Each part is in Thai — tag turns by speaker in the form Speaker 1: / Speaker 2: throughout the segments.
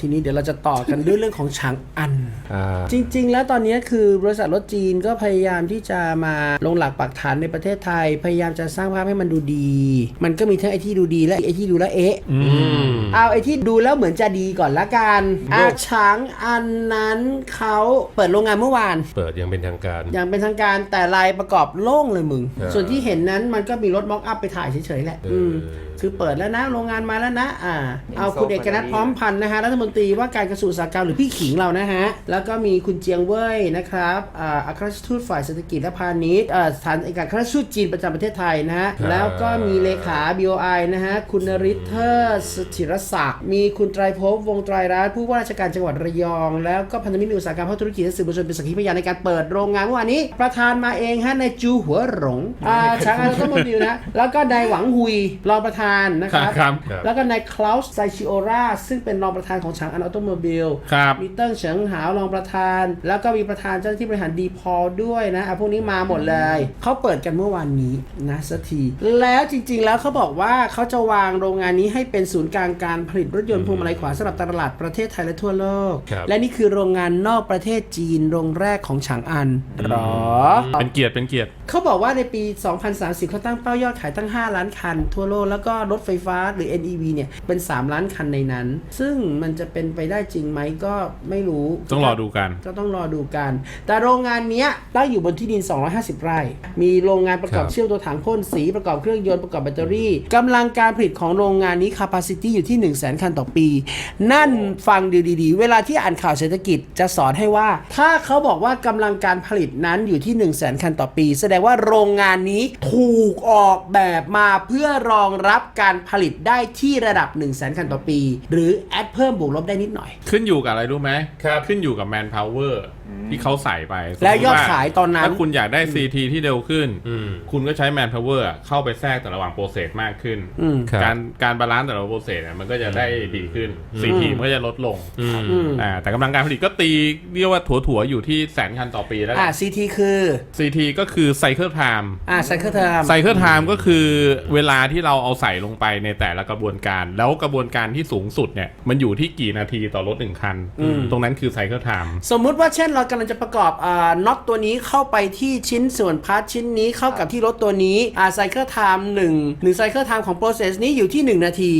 Speaker 1: ทีนี้เดี๋ยวเราจะต่อกันด้วยเรื่องของฉางอัน
Speaker 2: อ่า
Speaker 1: จริง ๆ แล้วตอนนี้คือบริษัทรถจีนก็พยายามที่จะมาลงหลักปักฐานในประเทศไทย พยายามจะสร้างภาพให้มันดูดี มันก็มีทั้งไอ้ที่ดูดีและไอ้ที่ดูแล้วเอ๊ะ
Speaker 2: อืม
Speaker 1: เอาไอ้ที่ดูแล้วเหมือนจะดีก่อนละกันอาฉางอันนั้นเขาเปิดโรงงานเมื่อวาน
Speaker 2: เปิดอยังเป็นทางการ
Speaker 1: อย่างเป็นทางการแต่ลายประกอบโล่งเลยมึง
Speaker 2: เออ
Speaker 1: ส่วนที่เห็นนั้นมันก็มีรถม็อกอัพไปถ่ายเฉยๆแหละ
Speaker 2: เอออื
Speaker 1: ม คือเปิดแล้วนะโรงงานมาแล้วนะอ่าเอาคุณเอกนัทพร้อมพันธ์นะฮะรัฐมนตรีว่าการกระทรวงอุตสาหกรรมหรือพี่ขิงเรานะฮะแล้วก็มีคุณเจียงเว่ยนะครับอ่าอัครราชทูตฝ่ายเศรษฐกิจและพาณิชย์อ่าสถานเอกอัครราชทูตจีนประจำประเทศไทยนะฮะแล้วก็มีเลขา BOI นะฮะคุณนริทเทอร์สถิรศักดิ์มีคุณไตรภพวงศ์ไตรรัตน์ผู้ว่าราชการจังหวัดระยอง แล้วก็พันธมิตรในอุตสาหกรรมภาคธุรกิจและสื่อมวลชนเป็นสักขีพยานในการเปิดโรงงานเมื่อวานนี้ ประธานมาเองฮะในายจูหัวหลงอ่าช้างอันก็มาดิวนะแล้วก็นายหวังหุยรองประธานนะครับ
Speaker 3: ครับ
Speaker 2: ครับ
Speaker 1: แล้วก็นายคลาสไซชิโอราซึ่งเป็นรองประธานของฉางอันออโตโมบิล
Speaker 3: ครับ
Speaker 1: มีเติ้งเฉิงหาวรองประธาน แล้วก็มีประธานเจ้าหน้าที่บริหารดีพอลด้วยนะอะพวกนี้มาหมดเลย เขาเปิดกันเมื่อวานนี้นะสักที แล้วจริงๆแล้วเขาบอกว่าเขาจะวางโรงงานนี้ให้เป็นศูนย์กลางการผลิตรถยนต์พวงมาลัยขวาสำหรับตลาดประเทศไทยและทั่วโลก
Speaker 2: ครับ
Speaker 1: และนี่คือโรงงานนอกประเทศจีนโรงแรกของฉางอันหรอ
Speaker 3: เป็นเกียรติเป็นเกียรติ
Speaker 1: เขาบอกว่าในปี 2030 เขาตั้งเป้ายอดขายตั้ง 5 ล้านคัน ทั่วโลก แล้วก็รถไฟฟ้าหรือ NEV เนี่ยเป็น 3 ล้านคันในนั้น ซึ่งมันจะเป็นไปได้จริงไหมก็ไม่รู้
Speaker 3: ต้องรอดูกัน
Speaker 1: ก็ต้องรอดูกัน แต่โรงงานเนี้ยตั้งอยู่บนที่ดิน 250 ไร่ มีโรงงานประกอบ
Speaker 2: ครับ
Speaker 1: เชื่อมตัวถังพ่นสีประกอบเครื่องยนต์ประกอบแบตเตอรี่กำลังการผลิตของโรงงานนี้ capacity อยู่ที่ 1 0 0 0 0 0 คันต่อปี นั่นฟังดูดีๆ เวลาที่อ่านข่าวเศรษฐกิจจะสอนให้ว่า ถ้าเขาบอกว่ากำลังการผลิตนั้นอยู่ที่ 1 0 0 0 0 0 คันต่อปี แสดงว่าโรงงานนี้ถูกออกแบบมาเพื่อรองรับการผลิตได้ที่ระดับ 1 0 0 0 0 0คันต่อปี หรือแอดเพิ่มบวกลบได้นิดหน่อย
Speaker 3: ขึ้นอยู่กับอะไรรู้ไหม
Speaker 2: ครับ
Speaker 3: ขึ้นอยู่กับแมนพาวเวอร์ที่เขาใส่ไป
Speaker 1: และยอด
Speaker 3: สมมุติ
Speaker 1: ขายตอนนั้น
Speaker 3: ถ้าคุณอยากได้ CT ที่เร็วขึ้น
Speaker 2: อืม
Speaker 3: คุณก็ใช้แมนพาวเวอร์เข้าไปแทรกแต่ระหว่างโปรเซสมากขึ้น
Speaker 1: อืม
Speaker 2: ครับ
Speaker 3: การการบาลานซ์แต่ละโปรเซสเนี่ยมันก็จะได้ดีขึ้น CT มันก็จะลดลง
Speaker 2: อืม
Speaker 1: อืม
Speaker 3: อ่าแต่กำลังการผลิตก็ตีเรียกว่าถัวๆอยู่ที่แสนคันต่อปีแล้ว
Speaker 1: อ่า CT คือ
Speaker 3: CT ก็คือไซเคิลไทม์
Speaker 1: อ่าไซเคิลเทอม
Speaker 3: ไซเคิลไทม์ก็คือเวลาที่เราเอาใส่ลงไปในแต่ละกระบวนการ แล้วกระบวนการที่สูงสุดเนี่ย มันอยู่ที่กี่นาทีต่อรถหนึ่งคัน ตรงนั้นคือไซเคิลไทม์
Speaker 1: สมมุติว่าเช่นเรากำลังจะประกอบอ่าน็อตตัวนี้เข้าไปที่ชิ้นส่วนพาร์ทชิ้นนี้เข้ากับที่รถตัวนี้อ่าไซเคิลไทม์หนึ่งหรือไซเคิลไทม์ของโปรเซสนี้อยู่ที่ 1 นาที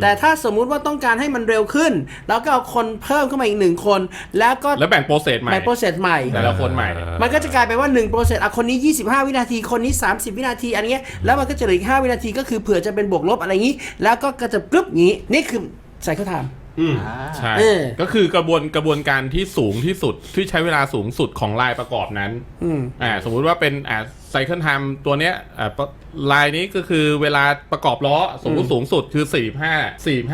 Speaker 1: แต่ถ้าสมมุติว่าต้องการให้มันเร็วขึ้นแล้วก็เอาคนเพิ่มเข้ามาอีกหนึ่งคน แล้วก็
Speaker 3: แล้วแบ่งโปรเซสใหม่
Speaker 1: ในโปรเซสใหม่
Speaker 3: แต่ละคนใหม่
Speaker 1: มันก็จะกลายเป็นว่า1โปรเซสอะคนนี้ 25 วินาทีคนนี้ 30 วินาทีอันเนี้ยแล้วมันก็จะเหลืออีก5วินาทีก็คือเผื่อจะเป็นบวกลบอะไรอย่างนี้ แล้วก็กระจะกรึบอย่างนี้ นี่คือไซเคิลไทม์
Speaker 2: อืม
Speaker 3: ใช่
Speaker 1: เออ
Speaker 3: ก็คือกระบวนกระบวนการที่สูงที่สุดที่ใช้เวลาสูงสุดของลายประกอบนั้น
Speaker 1: อืม
Speaker 3: อ่าสมมุติว่าเป็นอ่าไซเคิลไทม์ตัวเนี้ยอ่าปะลายนี้ก็คือเวลาประกอบล้อสมมติสูงสุดคือ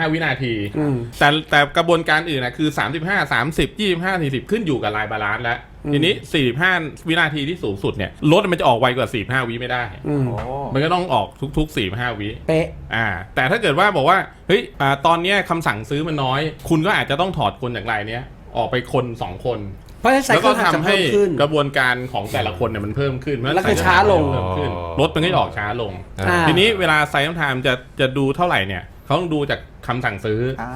Speaker 3: 45 45 วินาที
Speaker 1: อืม
Speaker 3: แต่แต่กระบวนการอื่นนะคือ 35 30 25 40 ขึ้นอยู่กับลายบาลานซ์แล้ว ทีนี้ 45 วินาทีที่สูงสุดเนี่ยรถมันจะออกไวกว่า 45 วิไม่ได้
Speaker 1: อืม
Speaker 4: โอ้
Speaker 3: มันก็ต้องออกทุกๆ 45 วิ
Speaker 1: เป๊ะ
Speaker 3: อ่าแต่ถ้าเกิดว่าบอกว่าเฮ้ยอ่าตอนเนี้ยคำสั่งซื้อมันน้อย คุณก็อาจจะต้องถอดคนจากรายเนี้ยออกไปคนสองคน
Speaker 1: เพราะฉะนั้นไซ
Speaker 3: แล้ว
Speaker 1: เคิ
Speaker 3: ก็
Speaker 1: ลไทม์
Speaker 3: ทำ
Speaker 1: จะ
Speaker 3: ให้
Speaker 1: เพิ่มขึ้น
Speaker 3: กระบวนการของแต่ละคนเนี่ยมันเพิ่มขึ้นเพระฉะนั้น
Speaker 1: แล้วคือ
Speaker 3: ไซเคิ
Speaker 1: ช้าลง
Speaker 3: เพิ่มขึ้น
Speaker 2: อ๋อ
Speaker 3: รถมันก็จะออกช้าลง
Speaker 1: อ่า
Speaker 3: ทีนี้เวลาไซเคิลไทม์จะจะดูเท่าไหร่เนี่ยเขาต้องดูจาก คำสั่งซื้ออ
Speaker 4: อ่า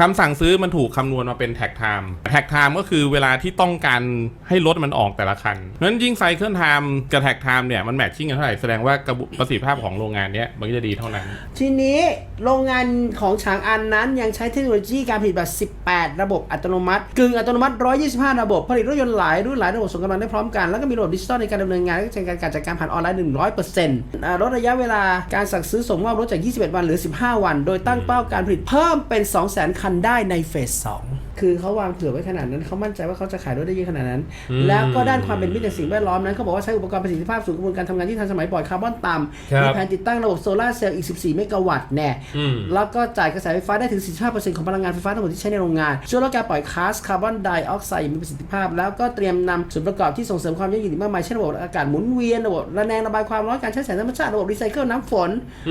Speaker 3: คำสั่งซื้อมันถูกคำนวณมาเป็นแท็กไทม์แท็กไทม์ก็คือเวลาที่ต้องการให้รถมันออกแต่ละคันนั้นยิ่งไซเคิลไทม์กับแท็กไทม์เนี่ยมันแมทชิ่งกันเท่าไหร่แสดงว่ากระบประสิทธิภาพของโรงงานเนี้ยมันก็จะดีเท่านั้น
Speaker 1: ทีนี้โรงงานของฉางอันนั้นยังใช้เทคโนโลยีการผลิตแบบ 18 ระบบอัตโนมัติ กึ่งอัตโนมัติ 125 ระบบ ผลิตรถยนต์หลายรุ่นหลายระบบส่งกำลังได้พร้อมกัน แล้วก็มีระบบดิจิตอลในการดำเนินงานและก็การการจัดการผ่านออนไลน์ 100%อ่าลดระยะเวลาการสั่งซื้อส่งมอบรถจาก 21 วันเหรือ 15 วัน โดยตั้งเป้าการผลิตเพิ่มเป็น 200,000 คันได้ในเฟส2 คือเขาวางเผื่อไว้ขนาดนั้นเขามั่นใจว่าเขาจะขายรถได้เยอะขนาดนั้น แล้วก็ด้านความเป็นมิตรต่อสิ่งแวดล้อมนั้นเขาบอกว่าใช้อุปกรณ์ประสิทธิภาพสูงกระบวนการทำงานที่ทันสมัยปล่อยคาร์บอนต่ำ
Speaker 2: ครับ
Speaker 1: มีแผนติดตั้งระบบโซลาร์เซลล์อีก 14 เมกะวัตต์แน่
Speaker 2: อืม
Speaker 1: แล้วก็จ่ายกระแสไฟฟ้าได้ถึง 45%ของพลังงานไฟฟ้าทั้งหมดที่ใช้ในโรงงานช่วยลดการปล่อยก๊าซคาร์บอนไดออกไซด์อย่างมีประสิทธิภาพ แล้วก็เตรียมนำส่วนประกอบที่ส่งเสริมความยั่งยืนอีกมากมายเช่นระบบอากาศหมุนเวียนระบบระแนงระบายความร้อนการใช้แสงธรรมชาติระบบรีไซเคิลน้ำฝน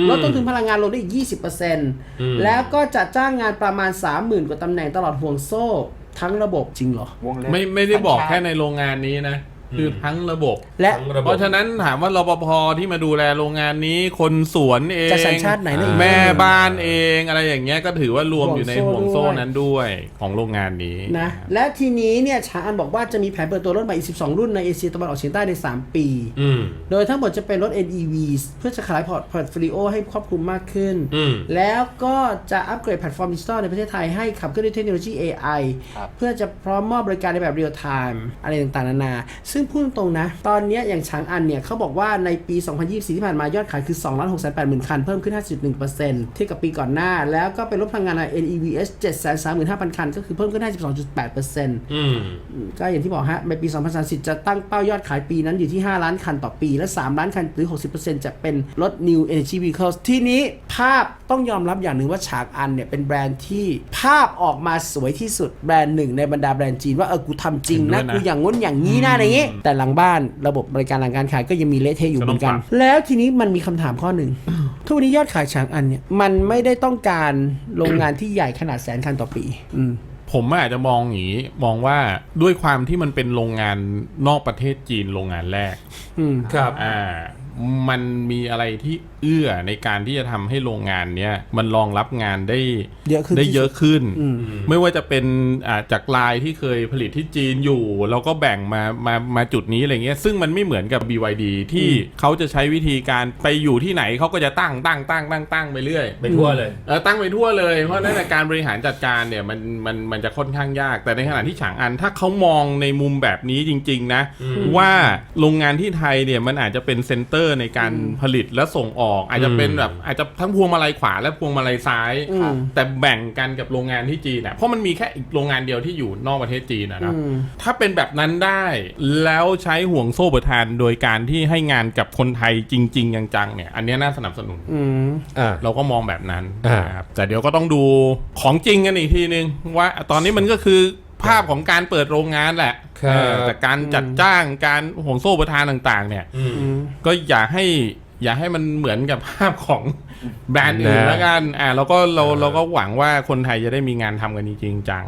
Speaker 1: ลดต้นทุนพลังงานลงได้อีก 20%แล้วก็จะจ้างงานประมาณ 30,000 กว่าตำแหน่งตลอดห่วงโซ่ทั้งระบบจริงเหรอ
Speaker 4: วงเล็บ
Speaker 3: ไม่ไม่ได้บอก
Speaker 4: สัญชาติ
Speaker 3: แค่ในโรงงานนี้นะ คือทั้งระบบ
Speaker 1: และ
Speaker 2: ทั้งระบบ
Speaker 3: เพราะฉะนั้นถามว่ารปภที่มาดูแลโรงงานนี้ คนสวนเอง
Speaker 1: จะสัญชาติไหนนะอีก
Speaker 3: แม่บ้านเองอะไรอย่างเงี้ยก็ถือว่ารวมอยู่ใน
Speaker 1: ห่
Speaker 3: ห่ว
Speaker 1: ว
Speaker 3: ง
Speaker 1: งโซ่
Speaker 3: โซ่
Speaker 1: ด้วย
Speaker 3: นั้นด้วยของโรงงานนี้
Speaker 1: นะ และทีนี้เนี่ยชาอันบอกว่าจะมีแผนเปิดตัวรถใหม่อีก 12 รุ่นในเอเชียตะวันออกเฉียงใต้ใน 3 ปี
Speaker 2: อืม
Speaker 1: โดยทั้งหมดจะเป็นรถ NEV เพื่อจะขยายพอร์ตพอร์ตโฟลิโอให้ครอบคลุมมากขึ้น
Speaker 2: อืม
Speaker 1: แล้วก็จะอัปเกรดแพลตฟอร์มดิจิทัลในประเทศไทยให้ขับเคลื่อนด้วยเทคโนโลยี AI
Speaker 4: ครับ
Speaker 1: เพื่อจะพร้อมมอบบริการในแบบเรียลไทม์อะไรต่างๆนานาซึ่งพูดตรงๆนะ ตอนเนี้ยอย่างช้างอันเนี่ยเขาบอกว่าในปี 2024 ที่ผ่านมายอดขายคือ 2 6 8 0 0 0 คัน เพิ่มขึ้น 5.1%เทียบกับปีก่อนหน้า แล้วก็เป็นรถพลังงาน NEVs 735,000 คัน ก็คือเพิ่มขึ้น 52.8%
Speaker 2: อืม
Speaker 1: ก็อย่างที่บอกฮะในปี 2030 จะตั้งเป้ายอดขายปีนั้นอยู่ที่ 5 ล้านคันต่อปี และ 3 ล้านคันหรือ 60%จะเป็นรถ New Energy Vehicles ที่นี้ภาพต้องยอมรับอย่างหนึ่งว่าฉากอันเนี่ยเป็นแบรนด์ที่ภาพออกมาสวยที่สุดแบรนด์หนึ่งในบรรดาแบรนด์จีนว่าเออกูทำจริงนะ
Speaker 3: เห็นด้วยนะ
Speaker 1: กูอย่างง้นอย่างนี้นะอะไรอย่างงี้แต่หลังบ้านระบบบริการหลังการขายก็ยังมีเละเทะอยู่เหมือนกัน
Speaker 3: ขนมปัง
Speaker 1: แล้วทีนี้มันมีคำถามข้อหนึ่งทุกวันนี้ยอดขายฉางอันเนี่ยมันไม่ได้ต้องการโรงงานที่ใหญ่ขนาดแสนคันต่อปีอืม
Speaker 3: ผมอาจจะมองอย่างนี้มองว่าด้วยความที่มันเป็นโรงงานนอกประเทศจีนโรงงานแรก
Speaker 1: อืม
Speaker 2: ครับ
Speaker 3: อ่า มันมีอะไรที่เอื้อในการที่จะทำให้โรงงานเนี้ยมันรองรับงานได้
Speaker 1: เยอะขึ้น
Speaker 3: ได้
Speaker 1: ที่สุด
Speaker 3: เยอะขึ้น
Speaker 1: อืม
Speaker 3: ไม่ว่าจะเป็นอ่าจากลายที่เคยผลิตที่จีนอยู่แล้วก็แบ่งมามามาจุดนี้อะไรเงี้ยซึ่งมันไม่เหมือนกับ BYD ที่เขาจะใช้วิธีการไปอยู่ที่ไหนเขาก็จะตั้งตั้งตั้งตั้งตั้งไปเรื่อย
Speaker 2: ไปทั่วเลย
Speaker 3: เออตั้งไปทั่วเลยเพราะฉะนั้นในการบริหารจัดการเนี่ยมันมันมันจะค่อนข้างยาก แต่ในขณะที่ฉางอันถ้าเขามองในมุมแบบนี้จริง ๆ นะ
Speaker 2: อืม
Speaker 3: ว่าโรงงานที่ไทยเนี่ยมันอาจจะเป็นเซ็นเตอร์ในการผลิตและส่งออก อาจจะเป็นแบบอาจจะทั้งพวงมาลัยขวาและพวงมาลัยซ้าย แต่แบ่งกันกับโรงงานที่จีนอะเพราะมันมีแค่อีกโรงงานเดียวที่อยู่นอกประเทศจีนอะนะ
Speaker 1: อืม
Speaker 3: ถ้าเป็นแบบนั้นได้แล้วใช้ห่วงโซ่ประทานโดยการที่ให้งานกับคนไทยจริง ๆ จังๆเนี่ยอันนี้น่าสนับสนุนเราก็มองแบบนั้นนะครับแต่เดี๋ยวก็ต้องดูของจริงกันอีกทีนึงว่าตอนนี้มันก็คือ ภาพของการเปิดโรงงานแหละ
Speaker 2: ครับ
Speaker 3: เออแต่การจัดจ้างการห่วงโซ่ประทานต่าง ๆ เนี่ย
Speaker 2: อืม
Speaker 1: อืม
Speaker 3: ก็อย่าให้อย่าให้มันเหมือนกับภาพของแบรนด์อื่น
Speaker 2: นะ
Speaker 3: แล้วกันอ่าเราก็เรา
Speaker 2: เออ
Speaker 3: เราก็หวังว่าคนไทยจะได้มีงานทำกันจริงๆจัง